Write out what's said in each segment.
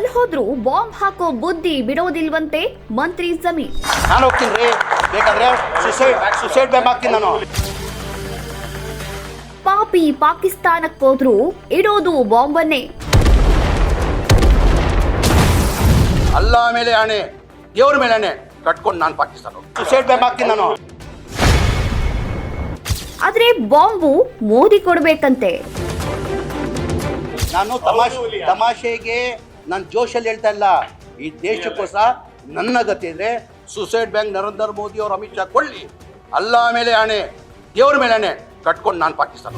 ಅಲ್ಲಿ ಹೋದ್ರೂ ಬಾಂಬ್ ಹಾಕೋ ಬುದ್ಧಿ ಬಿಡೋದಿಲ್ವಂತೆ ಮಂತ್ರಿ ಜಮೀರ್ ನಾನು ಹೋಗ್ತೀನಿ ರೀ. ಬೇಕಾದ್ರೆ ಸುಸೈಡ್ ಸುಸೈಡ್ ಬ್ಯಾಮ್ ಹಾಕ್ತೀನಿ ನಾನು. ಪಾಪಿ ಪಾಕಿಸ್ತಾನಕ್ಕೋದ್ರು ಇಡೋದು ಬಾಂಬನ್ನೇ. ಅಲ್ಲ ಮೇಲೆ ಆಣೆ. ದೇವ್ರ ಮೇಲೆ ಆಣೆ. ಕಟ್ಕೊಂಡು ನಾನು ಪಾಕಿಸ್ತಾನ ಸುಸೈಡ್ ಬ್ಯಾಮ್ ಹಾಕ್ತೀನಿ ನಾನು. ಆದ್ರೆ ಬಾಂಬು ಮೋದಿ ಕೊಡ್ಬೇಕಂತೆ. ನಾನು ತಮಾಷೆ ತಮಾಷೆಗೆ ನಾನು ಜೋಶಲ್ಲಿ ಹೇಳ್ತಾ ಇಲ್ಲ. ಈ ದೇಶಕ್ಕೋಸ್ಕರ ನನ್ನ ಗತಿ ಇದ್ರೆ ಸುಸೈಡ್ ಬ್ಯಾಂಕ್ ನರೇಂದ್ರ ಮೋದಿ ಅವರು ಅಮಿತ್ ಶಾ ಕೊಳ್ಳಿ ಅಲ್ಲ ಮೇಲೆ ಆಣೆ. ದೇವ್ರ ಮೇಲೆ ಆಣೆ. ಕಟ್ಕೊಂಡು ನಾನು ಪಾಕಿಸ್ತಾನ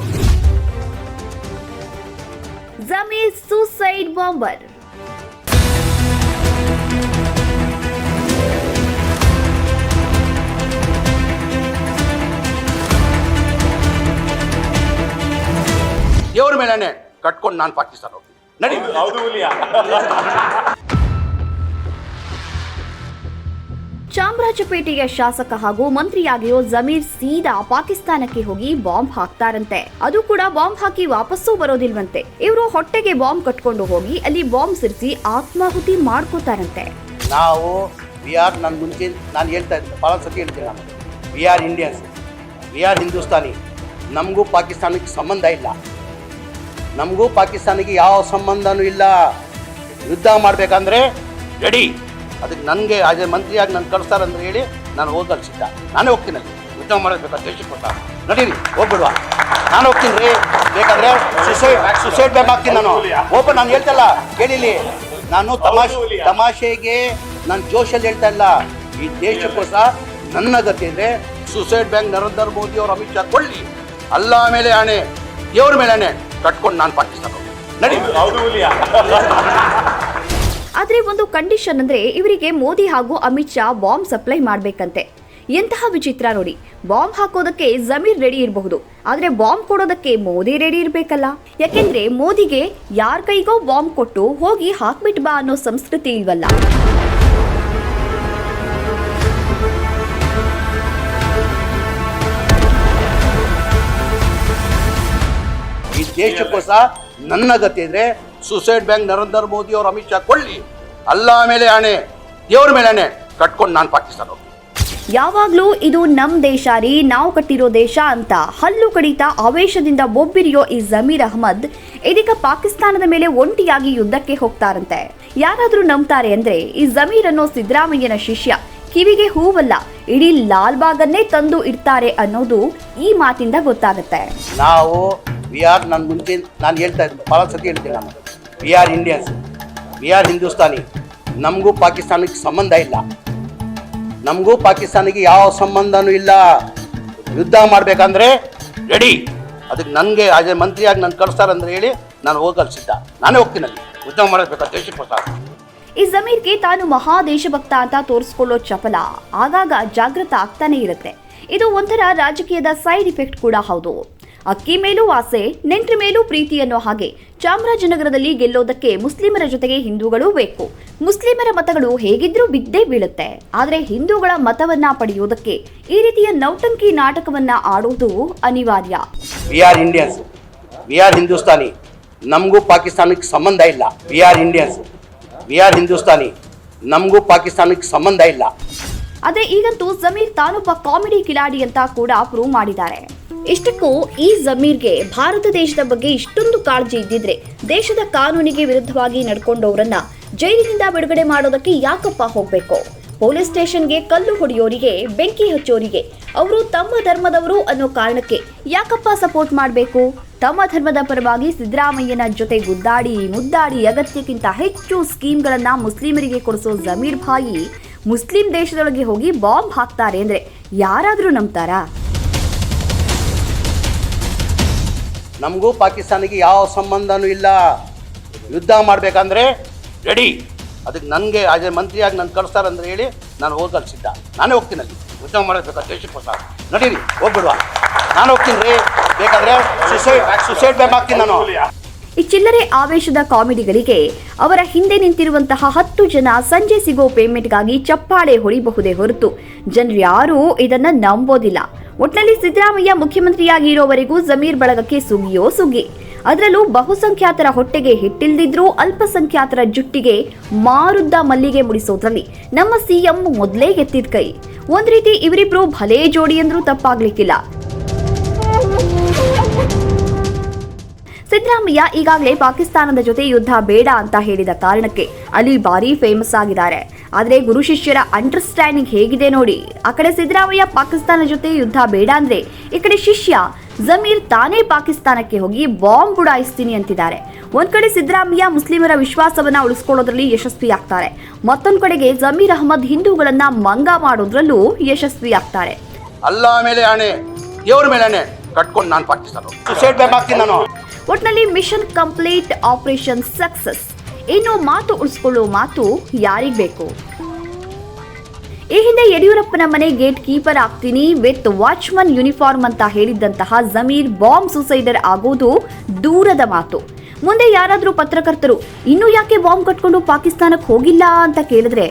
ಜಮೀರ್ ಸೂಸೈಡ್ ಬಾಂಬರ್ ದೇವ್ರ ಮೇಲೆ ಕಟ್ಕೊಂಡು ನಾನು ಪಾಕಿಸ್ತಾನ ಹೋಗ್ತೀನಿ. ನಡಿ. ಚಾಮರಾಜಪೇಟೆಯ ಶಾಸಕ ಹಾಗೂ ಮಂತ್ರಿಯಾಗಿಯೋ ಜಮೀರ್ ಸೀದಾ ಪಾಕಿಸ್ತಾನಕ್ಕೆ ಹೋಗಿ ಬಾಂಬ್ ಹಾಕ್ತಾರಂತೆ. ಅದು ಕೂಡ ಬಾಂಬ್ ಹಾಕಿ ವಾಪಸ್ಸು ಬರೋದಿಲ್ವಂತೆ. ಇವರು ಹೊಟ್ಟೆಗೆ ಬಾಂಬ್ ಕಟ್ಕೊಂಡು ಹೋಗಿ ಅಲ್ಲಿ ಬಾಂಬ್ ಸಿರಿಸಿ ಆತ್ಮಾಹುತಿ ಮಾಡ್ಕೋತಾರಂತೆ. ನಾವು ವಿ ಆರ್ ನನ್ನ ಮುಂಚೆ ನಾನು ಹೇಳ್ತಾ ಇದ್ದೆ ಭಾಳ ಸತಿ ಹೇಳ್ತೀನಿ ನಾನು. We are Indians we are Hindustani. ನಮಗೂ ಪಾಕಿಸ್ತಾನಕ್ಕೆ ಸಂಬಂಧ ಇಲ್ಲ. ನಮಗೂ ಪಾಕಿಸ್ತಾನಿಗೆ ಯಾವ ಸಂಬಂಧನೂ ಇಲ್ಲ. ಯುದ್ಧ ಮಾಡಬೇಕಂದ್ರೆ ರೆಡಿ ಅದಕ್ಕೆ ನನಗೆ ಅದೇ ಮಂತ್ರಿಯಾಗಿ ನಾನು ಕಳಿಸ್ತಾರಂದ್ರೆ ಹೇಳಿ ನಾನು ಹೋಗಲು ಸಿದ್ಧ. ನಾನೇ ಹೋಗ್ತೀನಿ ಅಲ್ಲಿ. ಯುದ್ಧ ಮಾಡಬೇಕು ದೇಶಕ್ಕೋಸ್ಕರ ನಡೀರಿ, ಹೋಗ್ಬಿಡುವ. ನಾನು ಹೋಗ್ತೀನಿ ರೀ. ಬೇಕಾದ್ರೆ ಸುಸೈಡ್ ಸುಸೈಡ್ ಹಾಕ್ತೀನಿ ನಾನು. ಓಪನ್ ನಾನು ಹೇಳ್ತಲ್ಲ ಕೇಳಿಲಿ ನಾನು ತಮಾಷೆ, ತಮಾಷೆಗೆ ನಾನು ಜೋಶಲ್ಲಿ ಹೇಳ್ತಾ ಇಲ್ಲ. ಈ ದೇಶಕ್ಕೋಸ್ಕರ ನನ್ನ ಗತಿ ಅಂದರೆ ಸುಸೈಡ್ ಬ್ಯಾಂಕ್ ನರೇಂದ್ರ ಮೋದಿ ಅವರು ಅಮಿತ್ ಶಾ ಕೊಳ್ಳಿ ಅಲ್ಲ ಮೇಲೆ ಆಣೆ, ದೇವ್ರ ಮೇಲೆ ಆಣೆ. ಕಟ್ಕೊಂಡು ನಾನು ಪಾಕಿಸ್ತಾನ. ನಡಿ. ಆದ್ರೆ ಒಂದು ಕಂಡೀಷನ್ ಅಂದ್ರೆ ಇವರಿಗೆ ಮೋದಿ ಹಾಗೂ ಅಮಿತ್ ಶಾ ಬಾಂಬ್ ಸಪ್ಲೈ ಮಾಡ್ಬೇಕಂತೆ. ಎಂತಹ ವಿಚಿತ್ರ ನೋಡಿ ಬಾಂಬ್ ಹಾಕೋದಕ್ಕೆ ಜಮೀರ್ ರೆಡಿ ಇರಬಹುದು. ಆದ್ರೆ ಬಾಂಬ್ ಕೊಡೋದಕ್ಕೆ ಮೋದಿ ರೆಡಿ ಇರಬೇಕಲ್ಲ. ಯಾಕೆಂದ್ರೆ ಮೋದಿಗೆ ಯಾರ ಕೈಗೋ ಬಾಂಬ್ ಕೊಟ್ಟು ಹೋಗಿ ಹಾಕ್ಬಿಟ್ ಬಾ ಅನ್ನೋ ಸಂಸ್ಕೃತಿ ಇಲ್ವಲ್ಲ. ಈ ಸಹ ನನ್ನ ಗತಿ ಇದ್ರೆ ಸುಸೈಡ್ ಬ್ಯಾಂಕ್ ನರೇಂದ್ರ ಮೋದಿ ಅವರು ಅಮಿತ್ ಶಾ ಕೊಳ್ಳಿ ಅಲ್ಲ ಮೇಲೆ ಆಣೆ ದೇವ್ರ ಮೇಲೆ ಆಣೆ ಕಟ್ಕೊಂಡು ನಾನು ಪಾಕಿಸ್ತಾನ ಹೋಗ್ತೀನಿ. ಯಾವಾಗ್ಲೂ ಇದು ನಮ್ ದೇಶ ರೀ ನಾವು ಕಟ್ಟಿರೋ ದೇಶ ಅಂತ. ಹಲ್ಲು ಕಡಿತ ಆವೇಶದಿಂದ ಬೊಬ್ಬಿರಿಯೋ ಈ ಜಮೀರ್ ಅಹಮದ್ ಇದೀಗ ಪಾಕಿಸ್ತಾನದ ಮೇಲೆ ಒಂಟಿಯಾಗಿ ಯುದ್ಧಕ್ಕೆ ಹೋಗ್ತಾರಂತೆ. ಯಾರಾದ್ರೂ ನಂಬ್ತಾರೆ ಅಂದ್ರೆ ಈ ಜಮೀರ್ ಅನ್ನೋ ಸಿದ್ದರಾಮಯ್ಯನ ಶಿಷ್ಯ ಕಿವಿಗೆ ಹೂವಲ್ಲ ಇಡೀ ಲಾಲ್ಬಾಗನ್ನೇ ತಂದು ಇಡ್ತಾರೆ ಅನ್ನೋದು ಈ ಮಾತಿಂದ ಗೊತ್ತಾಗುತ್ತೆ. ನಾವು ವಿ ಆರ್ ನಾನು ಮುಂಚೆ ನಾನು ಹೇಳ್ತಾ ಇದ್ದೆ ಭಾಳ ಸತಿ ಹೇಳ್ತೀನಿ ನಾನು. We are Indians we are Hindustani, ನಮಗೂ ಪಾಕಿಸ್ತಾನಕ್ಕೆ ಸಂಬಂಧ ಇಲ್ಲ. ನಮಗೂ ಪಾಕಿಸ್ತಾನಿಗೆ ಯಾವ ಸಂಬಂಧನೂ ಇಲ್ಲ. ಯುದ್ಧ ಮಾಡಬೇಕಂದ್ರೆ ರೆಡಿ ಅದಕ್ಕೆ ನನಗೆ ಅದೇ ಮಂತ್ರಿಯಾಗಿ ನಾನು ಕಳಿಸ್ತಾರಂದ್ರೆ ಹೇಳಿ ನಾನು ಹೋಗಲು ಸಿದ್ಧ. ನಾನೇ ಹೋಗ್ತೀನಿ ಅಲ್ಲಿ. ಯುದ್ಧ ಮಾಡಬೇಕು ದೇಶಕ್ಕೋಸ್ಕರ ಈ ಜಮೀರ್ಗೆ ತಾನು ಮಹಾ ದೇಶಭಕ್ತ ಅಂತ ತೋರಿಸ್ಕೊಳ್ಳೋ ಚಪಲ. ಆಗಾಗ ಜಾಗೃತ ಆಗ್ತಾನೆ ಇರುತ್ತೆ. ಇದು ಒಂಥರ ರಾಜಕೀಯದ ಸೈಡ್ ಇಫೆಕ್ಟ್ ಕೂಡ ಹೌದು. ಅಕ್ಕಿ ಮೇಲೂ ಆಸೆ ನೆಂಟ್ರ ಮೇಲೂ ಪ್ರೀತಿ ಅನ್ನೋ ಹಾಗೆ ಚಾಮರಾಜನಗರದಲ್ಲಿ ಗೆಲ್ಲೋದಕ್ಕೆ ಮುಸ್ಲಿಮರ ಜೊತೆಗೆ ಹಿಂದೂಗಳು ಬೇಕು. ಮುಸ್ಲಿಮರ ಮತಗಳು ಹೇಗಿದ್ರೂ ಬಿದ್ದೇ ಬೀಳುತ್ತೆ. ಆದರೆ ಹಿಂದೂಗಳ ಮತವನ್ನ ಪಡೆಯೋದಕ್ಕೆ ಈ ರೀತಿಯ ನೌಟಂಕಿ ನಾಟಕವನ್ನ ಆಡೋದು ಅನಿವಾರ್ಯ. We are Indians we are Hindustani ನಮಗೂ ಪಾಕಿಸ್ತಾನಕ್ಕೆ ಸಂಬಂಧ ಇಲ್ಲ. We are Indians we are Hindustani ನಮಗೂ ಪಾಕಿಸ್ತಾನಕ್ಕೆ ಸಂಬಂಧ ಇಲ್ಲ. ಅದೇ ಈಗಂತೂ ಜಮೀರ್ ತಾನೊಬ್ಬ ಕಾಮಿಡಿ ಕಿಲಾಡಿ ಅಂತ ಕೂಡ ಪ್ರೂವ್ ಮಾಡಿದ್ದಾರೆ. ಇಷ್ಟಕ್ಕೂ ಈ ಜಮೀರ್ಗೆ ಭಾರತ ದೇಶದ ಬಗ್ಗೆ ಇಷ್ಟೊಂದು ಕಾಳಜಿ ಇದ್ದಿದ್ರೆ ದೇಶದ ಕಾನೂನಿಗೆ ವಿರುದ್ಧವಾಗಿ ನಡ್ಕೊಂಡವರನ್ನ ಜೈಲಿನಿಂದ ಬಿಡುಗಡೆ ಮಾಡೋದಕ್ಕೆ ಯಾಕಪ್ಪ ಹೋಗ್ಬೇಕು? ಪೊಲೀಸ್ ಸ್ಟೇಷನ್ಗೆ ಕಲ್ಲು ಹೊಡೆಯೋರಿಗೆ, ಬೆಂಕಿ ಹಚ್ಚೋರಿಗೆ ಅವರು ತಮ್ಮ ಧರ್ಮದವರು ಅನ್ನೋ ಕಾರಣಕ್ಕೆ ಯಾಕಪ್ಪ ಸಪೋರ್ಟ್ ಮಾಡಬೇಕು? ತಮ್ಮ ಧರ್ಮದ ಪರವಾಗಿ ಸಿದ್ದರಾಮಯ್ಯನ ಜೊತೆ ಗುದ್ದಾಡಿ, ಮುದ್ದಾಡಿ ಅಗತ್ಯಕ್ಕಿಂತ ಹೆಚ್ಚು ಸ್ಕೀಮ್ಗಳನ್ನ ಮುಸ್ಲಿಮರಿಗೆ ಕೊಡಿಸೋ ಜಮೀರ್ ಭಾಯಿ ಮುಸ್ಲಿಂ ದೇಶದೊಳಗೆ ಹೋಗಿ ಬಾಂಬ್ ಹಾಕ್ತಾರೆ ಅಂದ್ರೆ ಯಾರಾದರೂ ನಂಬ್ತಾರಾ? ನಮಗೂ ಪಾಕಿಸ್ತಾನಿಗೆ ಯಾವ ಸಂಬಂಧನೂ ಇಲ್ಲ. ಯುದ್ಧ ಮಾಡಬೇಕಂದ್ರೆ ರೆಡಿ ಅದಕ್ಕೆ ನನಗೆ ಅದೇ ಮಂತ್ರಿಯಾಗಿ ನಾನು ಕಳಿಸ್ತಾರಂದ್ರೆ ಹೇಳಿ ನಾನು ಹೋಗಿ ಸಿದ್ಧ. ನಾನೇ ಹೋಗ್ತೀನಿ ಅಲ್ಲಿ. ಯುದ್ಧ ಮಾಡಬೇಕು ದೇಶಕ್ಕೋಸ್ಕರ ನಡೀರಿ, ಹೋಗ್ಬಿಡುವ. ನಾನು ಹೋಗ್ತೀನಿ ರೀ. ಬೇಕಾದ್ರೆ ಸುಸೈಡ್ ಸುಸೈಡ್ ಬೇಕಾಗ್ತೀನಿ ನಾನು. ಈ ಚಿಲ್ಲರೆ ಆವೇಶದ ಕಾಮಿಡಿಗಳಿಗೆ ಅವರ ಹಿಂದೆ ನಿಂತಿರುವಂತಹ ಹತ್ತು ಜನ ಸಂಜೆ ಸಿಗೋ ಪೇಮೆಂಟ್ಗಾಗಿ ಚಪ್ಪಾಳೆ ಹೊಡಿಬಹುದೇ ಹೊರತು. ಜನರು ಯಾರೂ ಇದನ್ನ ನಂಬೋದಿಲ್ಲ. ಒಟ್ನಲ್ಲಿ ಸಿದ್ದರಾಮಯ್ಯ ಮುಖ್ಯಮಂತ್ರಿಯಾಗಿ ಇರೋವರೆಗೂ ಜಮೀರ್ ಬಳಗಕ್ಕೆ ಸುಗ್ಗಿಯೋ ಸುಗ್ಗಿ. ಅದರಲ್ಲೂ ಬಹುಸಂಖ್ಯಾತರ ಹೊಟ್ಟೆಗೆ ಹಿಟ್ಟಿಲ್ದಿದ್ರೂ ಅಲ್ಪಸಂಖ್ಯಾತರ ಜುಟ್ಟಿಗೆ ಮಾರುದ್ದ ಮಲ್ಲಿಗೆ ಮುಡಿಸೋದ್ರಲ್ಲಿ ನಮ್ಮ ಸಿಎಂ ಮೊದಲೇ ಎತ್ತಿದ ಕೈ. ಒಂದ್ ರೀತಿ ಇವರಿಬ್ರು ಭಲೇ ಜೋಡಿ ಅಂದ್ರೂ ತಪ್ಪಾಗ್ಲಿಕ್ಕಿಲ್ಲ. ಸಿದ್ದರಾಮಯ್ಯ ಈಗಾಗಲೇ ಪಾಕಿಸ್ತಾನದ ಜೊತೆ ಯುದ್ಧ ಬೇಡ ಅಂತ ಹೇಳಿದ ಕಾರಣಕ್ಕೆ ಅಲ್ಲಿ ಭಾರಿ ಫೇಮಸ್ ಆಗಿದ್ದಾರೆ. ಆದರೆ ಗುರು ಶಿಷ್ಯರ ಅಂಡರ್ಸ್ಟ್ಯಾಂಡಿಂಗ್ ಹೇಗಿದೆ ನೋಡಿ. ಆ ಕಡೆ ಸಿದ್ದರಾಮಯ್ಯ ಪಾಕಿಸ್ತಾನ ಜೊತೆ ಯುದ್ಧ ಬೇಡ ಅಂದ್ರೆ ಈ ಕಡೆ ಶಿಷ್ಯ ಜಮೀರ್ ತಾನೇ ಪಾಕಿಸ್ತಾನಕ್ಕೆ ಹೋಗಿ ಬಾಂಬ್ ಉಡಾಯಿಸ್ತೀನಿ ಅಂತಿದ್ದಾರೆ. ಒಂದ್ ಕಡೆ ಸಿದ್ದರಾಮಯ್ಯ ಮುಸ್ಲಿಮರ ವಿಶ್ವಾಸವನ್ನ ಉಳಿಸ್ಕೊಳ್ಳೋದ್ರಲ್ಲಿ ಯಶಸ್ವಿ ಆಗ್ತಾರೆ ಮತ್ತೊಂದ್ ಕಡೆಗೆ ಜಮೀರ್ ಅಹಮದ್ ಹಿಂದೂಗಳನ್ನ ಮಂಗ ಮಾಡೋದ್ರಲ್ಲೂ ಯಶಸ್ವಿ ಆಗ್ತಾರೆ ಅಲ್ಲ ಮೇಲೆ ಆಣೆ ದೇವ್ರ ಮೇಲೆ ಆಣೆ ಕಟ್ಕೊಂಡು ನಾನು ಪಾಕಿಸ್ತಾನ ಒಟ್ನಲ್ಲಿ ಮಿಷನ್ ಕಂಪ್ಲೀಟ್ ಆಪರೇಷನ್ ಸಕ್ಸಸ್. ಇನ್ನು ಮಾತು ಉಳಿಸ್ಕೊಳ್ಳೋ ಮಾತು ಯಾರಿಗ್ ಬೇಕು? ಈ ಹಿಂದೆ ಯಡಿಯೂರಪ್ಪನ ಮನೆ ಗೇಟ್ ಕೀಪರ್ ಆಗ್ತೀನಿ, ವಿತ್ ವಾಚ್ಮನ್ ಯೂನಿಫಾರ್ಮ್ ಅಂತ ಹೇಳಿದ್ದಂತಹ ಜಮೀರ್ ಬಾಂಬ್ ಸುಸೈಡರ್ ಆಗೋದು ದೂರದ ಮಾತು. ಮುಂದೆ ಯಾರಾದರೂ ಪತ್ರಕರ್ತರು, ಇನ್ನೂ ಯಾಕೆ ಬಾಂಬ್ ಕಟ್ಕೊಂಡು ಪಾಕಿಸ್ತಾನಕ್ಕೆ ಹೋಗಿಲ್ಲ? ಅಂತ ಕೇಳಿದ್ರೆ,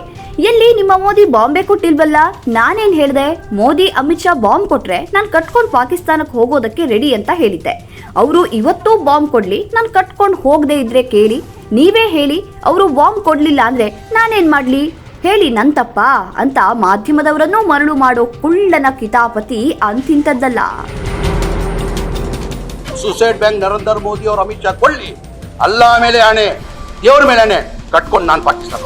ಎಲ್ಲಿ ನಿಮ್ಮ ಮೋದಿ ಬಾಂಬೆ ಕೊಟ್ಟಿಲ್ವಲ್ಲ? ನಾನೇನ್ ಹೇಳಿದೆ? ಮೋದಿ, ಅಮಿತ್ ಶಾ ಬಾಂಬ್ ಕೊಟ್ರೆ ನಾನು ಕಟ್ಕೊಂಡು ಪಾಕಿಸ್ತಾನಕ್ಕೆ ಹೋಗೋದಕ್ಕೆ ರೆಡಿ ಅಂತ ಹೇಳಿದ್ದೆ. ಅವರು ಇವತ್ತೂ ಬಾಂಬ್ ಕೊಡ್ಲಿ, ನಾನು ಕಟ್ಕೊಂಡು ಹೋಗದೆ ಇದ್ರೆ ಕೇಳಿ. ನೀವೇ ಹೇಳಿ, ಅವರು ಬಾಂಬ್ ಕೊಡ್ಲಿಲ್ಲ ಅಂದ್ರೆ ನಾನೇನ್ ಮಾಡ್ಲಿ? ಹೇಳಿ, ನನ್ ತಪ್ಪ? ಅಂತ ಮಾಧ್ಯಮದವರನ್ನು ಮರಳು ಮಾಡೋ ಕುಳ್ಳನ ಕಿತಾಪತಿ ಅಂತಿಂತದ್ದಲ್ಲ ಸುಸೈಡ್ ಬ್ಯಾಂಕ್ ನರೇಂದ್ರ ಮೋದಿ ಅವರು ಅಮಿತ್ ಶಾ ಕೊಳ್ಳಿ ಅಲ್ಲ ಮೇಲೆ ಆಣೆ, ದೇವ್ರ ಮೇಲೆ ಆಣೆ ಕಟ್ಕೊಂಡು ನಾನು ಪಾಕಿಸ್ತಾನ